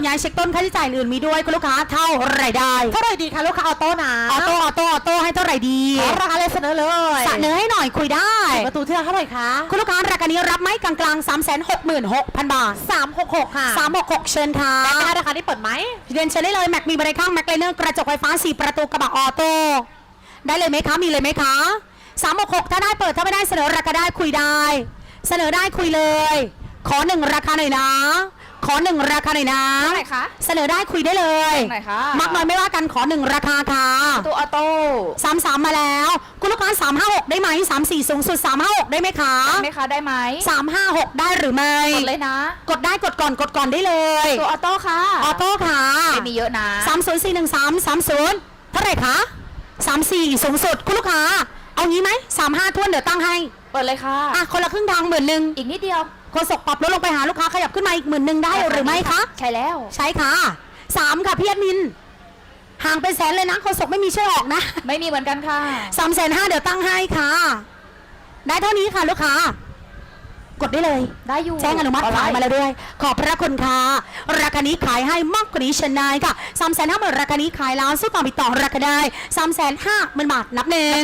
นย้ายเช็คต้นค่าใช้จ่ายอื่นมีด้วยคุณลูกค้าเท่าไหรได้เท่าไหร่ดีคะลูกค้าออโต้นะออโต้ออโต้ออโต้ให้เท่าไหร่ดีขอราคาเลยเสนอเลยเสนอให้หน่อยคุยได้ประตูที่เราเท่าไหร่คะคุณลูกค้าราคานี้รับไหมกลางๆ3 6 6 0 0 0บาทสามหกหกค่ะ366เชิญค่ะได้ไหมคะราคาที่เปิดไหมเรียนเชิญได้เลยแม็กมีบริข้างแม็กไลเนอร์กระจกไฟฟ้า4ประตูกระบะออโต้ได้เลยไหมคะมีเลยไหมคะ366ถ้าได้เปิดถ้าไม่ได้เสนอราคาได้คุยได้ เสนอได้คุยเลย ขอหนึ่งราคาหน่อยนะ ขอหนึ่งราคาหน่อยนะเท่าไหร่คะเสนอได้คุยได้เลยไหนคะ มักน้อยไม่ว่ากันขอหนึ่งราคาค่ะตัวออโต้สามสามมาแล้ว คุณลูกค้าสามห้าหกได้ไหมสามสี่สูงสุดสามห้าหกได้ไหมคะได้ไหมคะได้ไหมสามห้าหกได้หรือไม่กดเลยนะ กดได้กดก่อนกดก่อนได้เลยตัวออโต้ค่ะออโต้ค่ะไม่มีเยอะนะสามศูนย์สี่หนึ่งสามสามศูนย์เท่าไหร่คะสามสี่สูงสุดคุณลูกค้า เอางี้ไหมสามห้าทวนเดี๋ยวตั้งให้เปิดเลยค่ะอะคนละครึ่งทางหมื่นหนึ่งอีกนิดเดียว โฆษกปรับลดลงไปหาลูกค้าขยับขึ้นมาอีกหมื่นหนึ่งได้หรือไม่คะ ใช่แล้ว ใช่ค่ะสามค่ะพี่แอดมิน ห่างเป็นแสนเลยนะโฆษกไม่มีช่วยออกนะไม่มีเหมือนกันค่ะ สามแสนห้าเดี๋ยวตั้งให้ค่ะ ได้เท่านี้ค่ะลูกค้า กดได้เลย ได้อยู่แจ้งอนุมัติเไขายมาแล้วด้วย ขอบพระคุณค่ะ ราคานี้ขายให้มากกว่านี้เชนนายค่ะสามแสนห้าหมื่นราคานี้ขายแล้วสู้ต่อบิดต่อราคาได้สามแสนห้าหมื่นบาทนับหนึ่ง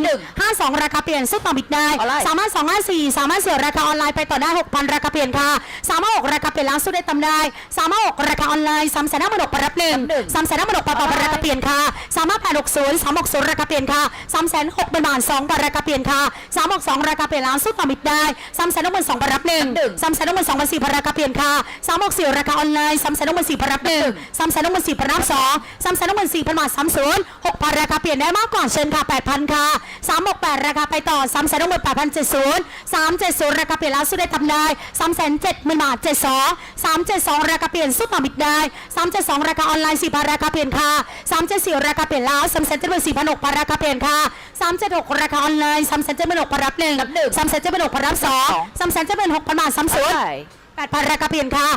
ห้าสองราคาเปลี่ยนสู้ต่อบิดได้เอาเลย สามารถสองห้าสี่สามารถเสียราคาออนไลน์ไปต่อได้หกพันราคาเปลี่ยนค่ะสามารถหกราคาเปลี่ยนแล้วสู้ได้ตำได้สามารถหกราคาออนไลน์สามแสนห้าหมื่นหกรับหนึ่งสามแสนห้าหมื่นหกปอราคาเปลี่ยนค่ะสามารถแปดหกศูนย์สามหกศูนย์ราคาเปลี่ยนค่ะสามแสนหกหมื่นบาทสองบาทราคาเปลี่ยนค่ะสามหกสองราคาเปลี่ยนแล้วสู้ต่อบิดได้สามแสนหกหมื่นสองบาทรับหนึ่งสามแสนหกหมื่นสองพันสี่พันราคาเปลี่ยนค่ะสามหกสี่ราคาออนไลน์สามแสนหกหมื่นสี่พันรับหนึ่งสามแสนหกหมื่นสี่พันรับสองสามแสนหกหมื่นสี่พันบาทสามศูนย์หกพันราคาเปลี่ยนได้มากกว่าเชิญค่ะแปดพันค่ะสามหกแปดราคาไปต่อสามแสนหกหมื่นแปดพันเจ็ดศูนย์สามเจ็ดศูนย์ราคาเปลี่ยนแล้วสู้ได้ทำได้สามแสนเจ็ดหมื่นบาทเจ็ดสองสามเจ็ดสองราคาเปลี่ยนสู้ต่อบิดได้สามเจ็ดสองราคาออนไลน์สี่พันราคาเปลี่ยนค่ะสามเจ็ดสี่ราคาเปลี่ยนแล้วสามแสนเจ็ดหมื่นสี่พันหกพันราคาเปลี่ยนค่ะสามเจ็ดหกราคาออนไลน์สามแสนเจ็ดหมื่นหกพันรับหนึ่งสามแสนเจ็ดหมื่นหกพันรับสองสามแสนเจ็ดหมื่นหกพันบาทสามศูนย์ 8,000 ราคาเปลี่ยนค่ะ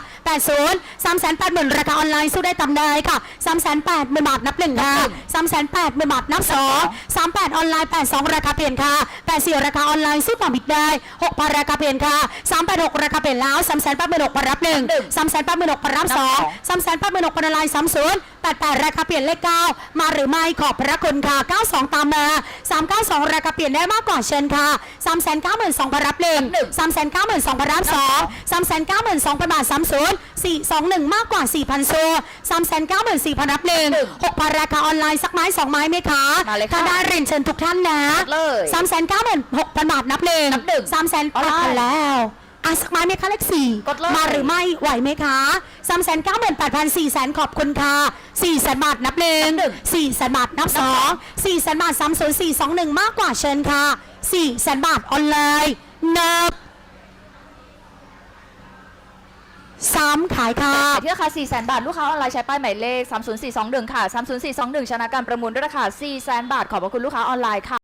80 380,000 ราคาออนไลน์สู้ได้ตำเได้ค่ะ 380,000 บาทนับ 1 ค่ะ 380,000 บาทนับ 2 38 ออนไลน์ 82 ราคาเปลี่ยนค่ะ 84 ราคาออนไลน์สู้ต่อบิดได้6 0ราคาเปลี่ยนค่ะ 386 ราคาเปลี่ยนแล้ว 386,000รับ 1 386,000รับ 2 386,000ออนไลน์30 88 ราคาเปลี่ยนเลข 9 มาหรือไม่ขอบพระคุณค่ะ 92 ตามมา 392 ราคาเปลี่ยนได้มากกว่าเชิญค่ะ392,000รับ 1 392,000รับ 2 3งสามแสนเก้าหมื่นสองพันบาทสามศูนย์สี่สองหนึ่งมากกว่าสี่พันโซสามแสนเก้าหมื่นสี่พันรับหนึ่งหกพันราคาออนไลน์ สักไม้สองไม้ไหมคะมาเลยค่ะถ้าได้เรียนเชิญทุกท่านนะเลยสามแสนเก้าหมื่นหกพันบาทนับหนึ่งนับหนึ่งสามแสนเอาเลยพันแล้วอะสักไม้ไหมคะเลขสี่กดเลยมาหรือไม่ไหวไหมคะสามแสนเก้าหมื่นแปดพันสี่แสนขอบคุณค่ะสี่แสนบาทนับหนึ่งสี่แสนบาทนับสองสี่แสนบาทสามศูนย์สี่สองหนึ่งมากกว่าเชิญค่ะสี่แสนบาทออนไลน์นับ ขายค่ะขายที่ราคา4 0 0 0 0 บาท ลูกค้าออนไลน์ใช้ป้ายหมายเลข 30421 ค่ะ 30421 ชนะการประมูลด้วยราคา 4 0 0 0 0 0 บาท ขอบพระคุณลูกค้าออนไลน์ค่ะ